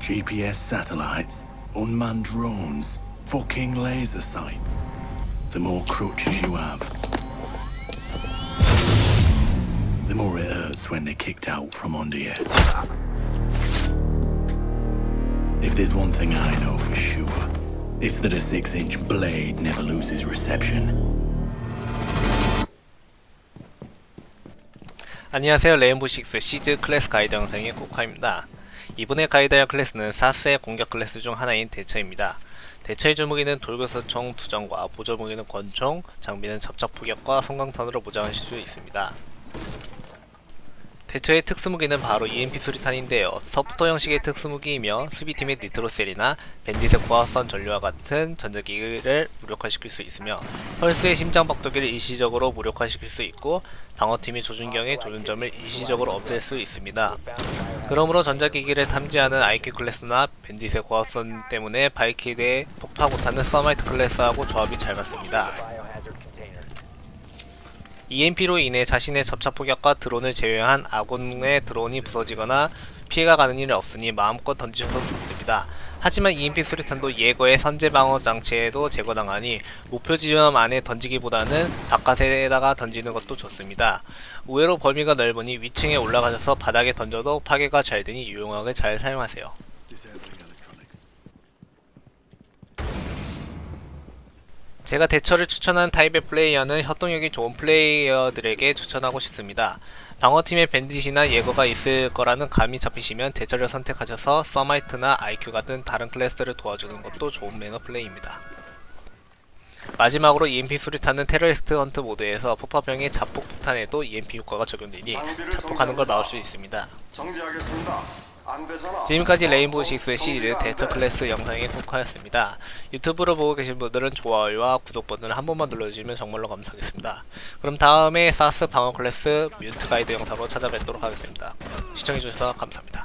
GPS satellites, unmanned drones, fucking laser sights. The more crutches you have, the more it hurts when they're kicked out from under you. If there's one thing I know for sure, it's that a six inch blade never loses reception. 안녕하세요 레인보우6 시즈 클래스 가이드 영상의 코카입니다. 이번에 가이드할 클래스는 사스의 공격 클래스 중 하나인 대처입니다. 대처의 주무기는 돌격소총 두정과 보조무기는 권총, 장비는 접착 포격과 성광탄으로 무장하실 수 있습니다. 대처의 특수무기는 바로 EMP 수리탄인데요. 서포터 형식의 특수무기이며 수비팀의 니트로셀이나 밴딧의 고압선 전류와 같은 전자기기를 무력화시킬 수 있으며 펄스의 심장 박도기를 일시적으로 무력화시킬 수 있고 방어팀이 조준경의 조준점을 일시적으로 없앨 수 있습니다. 그러므로 전자기기를 탐지하는 IQ 클래스나 밴딧의 고압선 때문에 바이키드에 폭파 못하는 서마이트 클래스하고 조합이 잘 맞습니다. EMP로 인해 자신의 접착 포격과 드론을 제외한 아군의 드론이 부서지거나 피해가 가는 일은 없으니 마음껏 던지셔도 좋습니다. 하지만 EMP 수리탄도 예거의 선제 방어 장치에도 제거당하니 목표 지점 안에 던지기보다는 바깥에다가 던지는 것도 좋습니다. 의외로 범위가 넓으니 위층에 올라가셔서 바닥에 던져도 파괴가 잘 되니 유용하게 잘 사용하세요. 제가 대처를 추천한 타입의 플레이어는 협동력이 좋은 플레이어들에게 추천하고 싶습니다. 방어팀에 밴딧이나 예거가 있을 거라는 감이 잡히시면 대처를 선택하셔서 서마이트나 IQ 같은 다른 클래스를 도와주는 것도 좋은 매너 플레이입니다. 마지막으로 EMP 수리탄은 테러리스트 헌트 모드에서 폭파병의 자폭 폭탄에도 EMP 효과가 적용되니 자폭하는 걸 막을 수 있습니다. 정지하겠습니다. 지금까지 레인보우 식스의 시리즈 대처 클래스 영상의 코카였습니다. 유튜브로 보고 계신 분들은 좋아요와 구독 버튼을 한 번만 눌러주시면 정말로 감사하겠습니다. 그럼 다음에 사스 방어 클래스 뮤트 가이드 영상으로 찾아뵙도록 하겠습니다. 시청해주셔서 감사합니다.